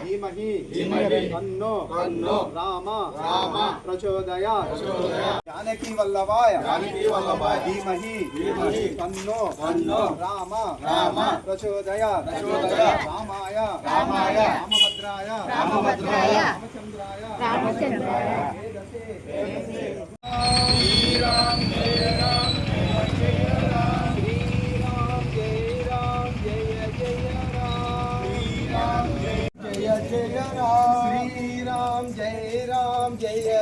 ధీమహి తన్నో రామ రామ ప్రచోదయ జానకి వల్లభాయ ధీమహి తన్నో రామ రామ ప్రచోదయ ప్రచోదయ రామాయ రామాయ రామభద్రాయ రామభద్రాయ రామచంద్రాయ. రామచంద్రాయ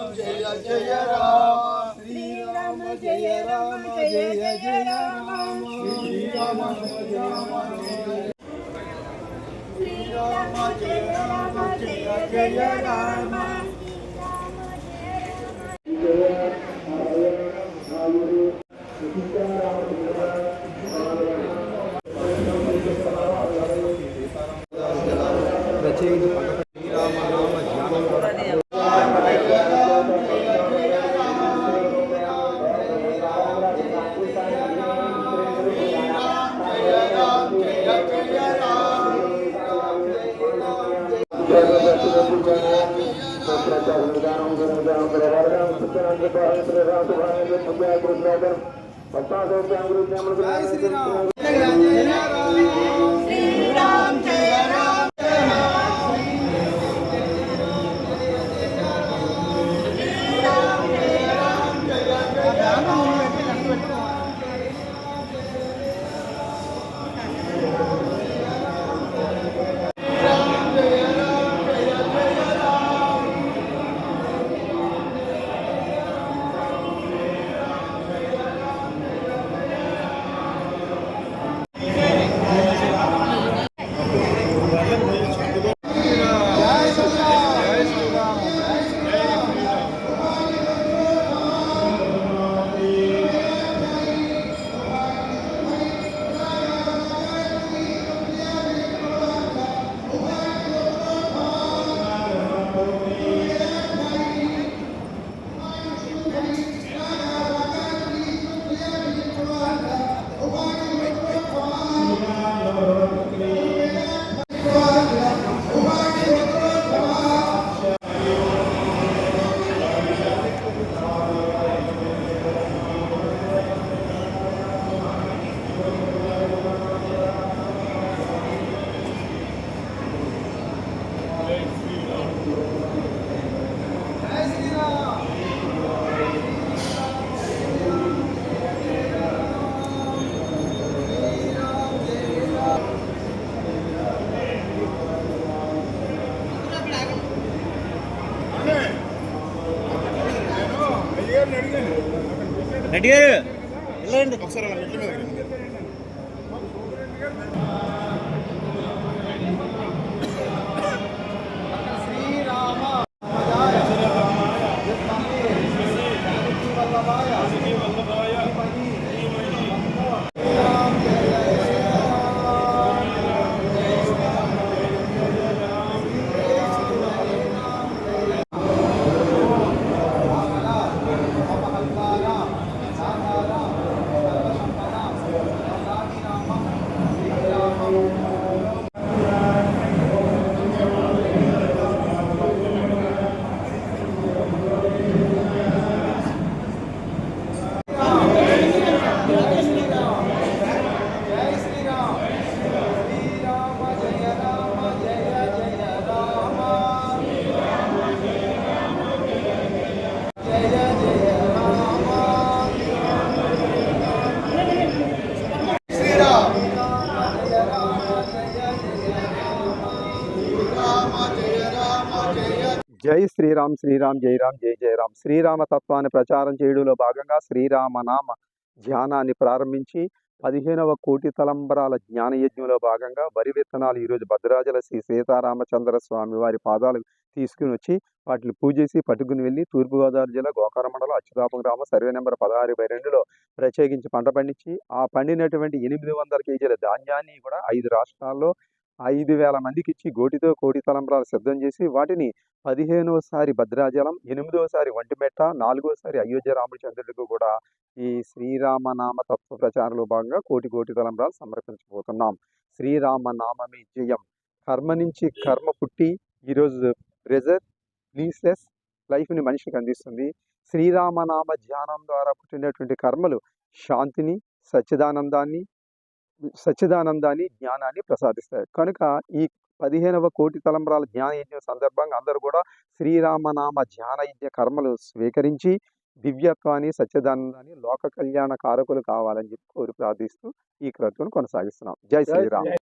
జయ రామ్ జయ జయ రామ్ శ్రీరామ జయ రామ జయ జయ రామ శ్రీరామ జయ రామ శ్రీరామ జయ రామ జయ జయ రామ రచయిత శ్రీరామ శ్రీరామ్ రెడ్డి గారు. వెళ్ళండి. ఒకసారి జానకి వల్లభాయ శ్రీరామ్ జయ శ్రీరామ జై శ్రీరామ్ శ్రీరామ్ జై రామ్ జై జై రామ్. శ్రీరామ తత్వాన్ని ప్రచారం చేయడంలో భాగంగా శ్రీరామనామ ధ్యానాన్ని ప్రారంభించి పదిహేనవ కోటి తలంబరాల జ్ఞాన యజ్ఞంలో భాగంగా వరి విత్తనాలు ఈరోజు భద్రాచల శ్రీ సీతారామచంద్ర స్వామి వారి పాదాలు తీసుకుని వచ్చి వాటిని పూజేసి పట్టుకుని వెళ్ళి తూర్పుగోదావరి జిల్లా గోకార మండలం అచ్యుతాపం గ్రామం సర్వే నెంబర్ పదహారు బై రెండులో ప్రత్యేకించి పంట పండించి ఆ పండినటువంటి ఎనిమిది వందల కేజీల ధాన్యాన్ని కూడా ఐదు రాష్ట్రాల్లో ఐదు వేల మందికి ఇచ్చి గోటితో కోటి తలంబ్రాలు సిద్ధం చేసి వాటిని పదిహేనోసారి భద్రాచలం ఎనిమిదోసారి ఒంటిమెట్ట నాలుగోసారి అయోధ్య రామచంద్రుడికి కూడా ఈ శ్రీరామనామ తత్వ ప్రచారంలో భాగంగా కోటి కోటి తలంబ్రాలు సమర్పించబోతున్నాం. శ్రీరామనామమే జయం. కర్మ నుంచి కర్మ పుట్టి ఈరోజు ప్రెజర్ ప్లీస్లెస్ లైఫ్ని మనిషికి అందిస్తుంది. శ్రీరామనామ ధ్యానం ద్వారా పుట్టినటువంటి కర్మలు శాంతిని సచ్చిదానందాన్ని సచ్చిదానందాన్ని జ్ఞానాన్ని ప్రసాదిస్తాయి. కనుక ఈ పదిహేనవ కోటి తలంబరాల జ్ఞాన యజ్ఞం సందర్భంగా అందరూ కూడా శ్రీరామనామ ధ్యాన యజ్ఞ కర్మలు స్వీకరించి దివ్యత్వాన్ని సత్యదానందాన్ని లోక కళ్యాణ కారకులు కావాలని చెప్పి కోరి ప్రార్థిస్తూ ఈ క్రతువును కొనసాగిస్తున్నాం. జై శ్రీరామ్.